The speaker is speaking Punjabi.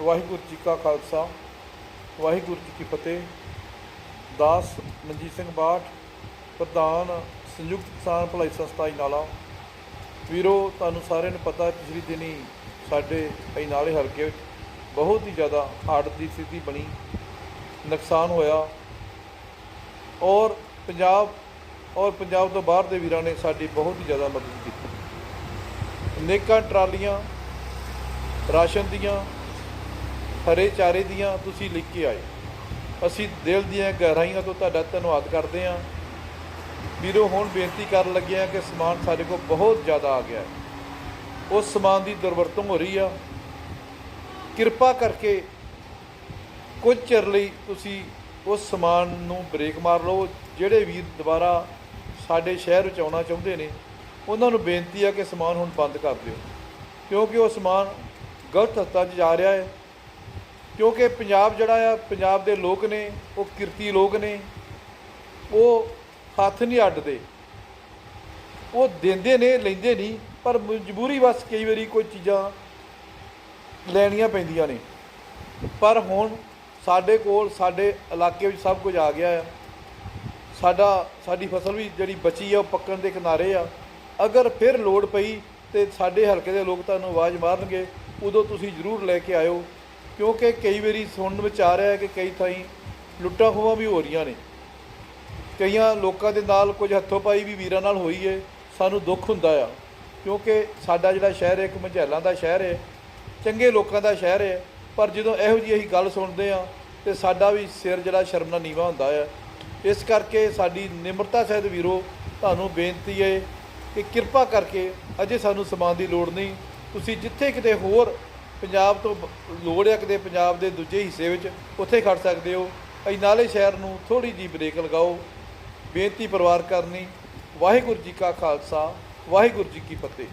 ਵਾਹਿਗੁਰੂ ਜੀ ਕਾ ਖਾਲਸਾ, ਵਾਹਿਗੁਰੂ ਜੀ ਕੀ ਫਤਿਹ। ਦਾਸ ਮਨਜੀਤ ਸਿੰਘ ਬਾਠ, ਪ੍ਰਧਾਨ ਸੰਯੁਕਤ ਕਿਸਾਨ ਭਲਾਈ ਸੰਸਥਾ ਇਨਾਲਾ। ਵੀਰੋ, ਤੁਹਾਨੂੰ ਸਾਰਿਆਂ ਨੂੰ ਪਤਾ ਪਿਛਲੀ ਦਿਨੀ ਸਾਡੇ ਇਨਾਲੇ ਹਲਕੇ ਵਿੱਚ ਬਹੁਤ ਹੀ ਜ਼ਿਆਦਾ ਹੜ੍ਹ ਦੀ ਸਥਿਤੀ ਬਣੀ, ਨੁਕਸਾਨ ਹੋਇਆ। ਔਰ ਪੰਜਾਬ ਔਰ ਪੰਜਾਬ ਤੋਂ ਬਾਹਰ ਦੇ ਵੀਰਾਂ ਨੇ ਸਾਡੀ ਬਹੁਤ ਹੀ ਜ਼ਿਆਦਾ ਮਦਦ ਕੀਤੀ। ਅਨੇਕਾਂ ਟਰਾਲੀਆਂ, ਰਾਸ਼ਨ ਦੀਆਂ ਹਰੇ ਚਾਰੇ ਦੀਆਂ ਤੁਸੀਂ ਲਿਖ ਕੇ ਆਏ। ਅਸੀਂ ਦਿਲ ਦੀਆਂ ਗਹਿਰਾਈਆਂ ਤੋਂ ਤੁਹਾਡਾ ਧੰਨਵਾਦ ਕਰਦੇ ਹਾਂ। ਵੀਰੋ, ਹੁਣ ਬੇਨਤੀ ਕਰਨ ਲੱਗੇ ਹਾਂ ਕਿ ਸਮਾਨ ਸਾਡੇ ਕੋਲ ਬਹੁਤ ਜ਼ਿਆਦਾ ਆ ਗਿਆ ਹੈ। ਉਸ ਸਮਾਨ ਦੀ ਦੁਰਵਰਤੋਂ ਹੋ ਰਹੀ ਆ। ਕਿਰਪਾ ਕਰਕੇ ਕੁਝ ਚਿਰ ਲਈ ਤੁਸੀਂ ਉਸ ਸਮਾਨ ਨੂੰ ਬ੍ਰੇਕ ਮਾਰ ਲਓ। ਜਿਹੜੇ ਵੀਰ ਦੁਬਾਰਾ ਸਾਡੇ ਸ਼ਹਿਰ ਵਿੱਚ ਆਉਣਾ ਚਾਹੁੰਦੇ ਨੇ, ਉਹਨਾਂ ਨੂੰ ਬੇਨਤੀ ਆ ਕਿ ਸਮਾਨ ਹੁਣ ਬੰਦ ਕਰ ਦਿਓ। ਕਿਉਂਕਿ ਉਹ ਸਮਾਨ ਗਲਤ ਹੱਥਾਂ 'ਚ ਜਾ ਰਿਹਾ ਹੈ। ਕਿਉਂਕਿ ਪੰਜਾਬ ਜਿਹੜਾ ਆ, ਪੰਜਾਬ ਦੇ ਲੋਕ ਨੇ, ਉਹ ਕਿਰਤੀ ਲੋਕ ਨੇ, ਉਹ ਹੱਥ ਨਹੀਂ ਅੱਡਦੇ। ਉਹ ਦਿੰਦੇ ਨੇ, ਲੈਂਦੇ ਨਹੀਂ, ਪਰ ਮਜਬੂਰੀ ਵਸ ਕਈ ਵਾਰੀ ਕੋਈ ਚੀਜ਼ਾਂ ਲੈਣੀਆਂ ਪੈਂਦੀਆਂ ਨੇ। ਪਰ ਹੁਣ ਸਾਡੇ ਕੋਲ, ਸਾਡੇ ਇਲਾਕੇ ਵਿੱਚ ਸਭ ਕੁਝ ਆ ਗਿਆ ਆ। ਸਾਡਾ, ਸਾਡੀ ਫਸਲ ਵੀ ਜਿਹੜੀ ਬਚੀ ਆ, ਉਹ ਪੱਕਣ ਦੇ ਕਿਨਾਰੇ ਆ। ਅਗਰ ਫਿਰ ਲੋੜ ਪਈ ਤੇ ਸਾਡੇ ਹਲਕੇ ਦੇ ਲੋਕ ਤੁਹਾਨੂੰ ਆਵਾਜ਼ ਮਾਰਨਗੇ, ਉਦੋਂ ਤੁਸੀਂ ਜ਼ਰੂਰ ਲੈ ਕੇ ਆਇਓ। ਕਿਉਂਕਿ ਕਈ ਵਾਰੀ ਸੁਣਨ ਵਿੱਚ ਆ ਰਿਹਾ ਹੈ ਕਿ ਕਈ ਥਾਈਂ ਲੁੱਟਾਂ ਖੋਹਾਂ ਵੀ ਹੋ ਰਹੀਆਂ ਨੇ। ਕਈਆਂ ਲੋਕਾਂ ਦੇ ਨਾਲ ਕੁਝ ਹੱਥੋਂ ਪਾਈ ਵੀ ਵੀਰਾਂ ਨਾਲ ਹੋਈ ਹੈ ਸਾਨੂੰ ਦੁੱਖ ਹੁੰਦਾ ਆ। ਕਿਉਂਕਿ ਸਾਡਾ ਜਿਹੜਾ ਸ਼ਹਿਰ ਹੈ, ਇੱਕ ਮਝੈਲਾਂ ਦਾ ਸ਼ਹਿਰ ਹੈ, ਚੰਗੇ ਲੋਕਾਂ ਦਾ ਸ਼ਹਿਰ ਹੈ, ਪਰ ਜਦੋਂ ਇਹੋ ਜਿਹੀ ਅਸੀਂ ਗੱਲ ਸੁਣਦੇ ਆ ਤੇ ਸਾਡਾ ਵੀ ਸਿਰ ਜਿਹੜਾ ਸ਼ਰਮ ਨਾਲ ਨੀਵਾ ਹੁੰਦਾ ਆ। ਇਸ ਕਰਕੇ ਸਾਡੀ ਨਿਮਰਤਾ ਸਹਿਤ ਵੀਰੋ, ਤੁਹਾਨੂੰ ਬੇਨਤੀ ਹੈ ਕਿ ਕਿਰਪਾ ਕਰਕੇ ਅਜੇ ਸਾਨੂੰ ਸਮਾਨ ਦੀ ਲੋੜ ਨਹੀਂ। ਤੁਸੀਂ ਜਿੱਥੇ ਕਿਤੇ ਹੋਰ ਪੰਜਾਬ ਤੋਂ ਲੋੜ ਹੈ ਕਿਤੇ ਪੰਜਾਬ ਦੇ ਦੂਜੇ ਹਿੱਸੇ ਵਿੱਚ ਉੱਥੇ ਖੜ ਸਕਦੇ ਹੋ। ਅਜਨਾਲੇ ਸ਼ਹਿਰ ਨੂੰ ਥੋੜੀ ਜਿਹੀ ਬ੍ਰੇਕ ਲਗਾਓ। ਬੇਨਤੀ ਪਰਿਵਾਰ ਕਰਨੀ, ਵਾਹਿਗੁਰੂ ਜੀ ਕਾ ਖਾਲਸਾ, ਵਾਹਿਗੁਰੂ ਜੀ ਕੀ ਫਤਿਹ।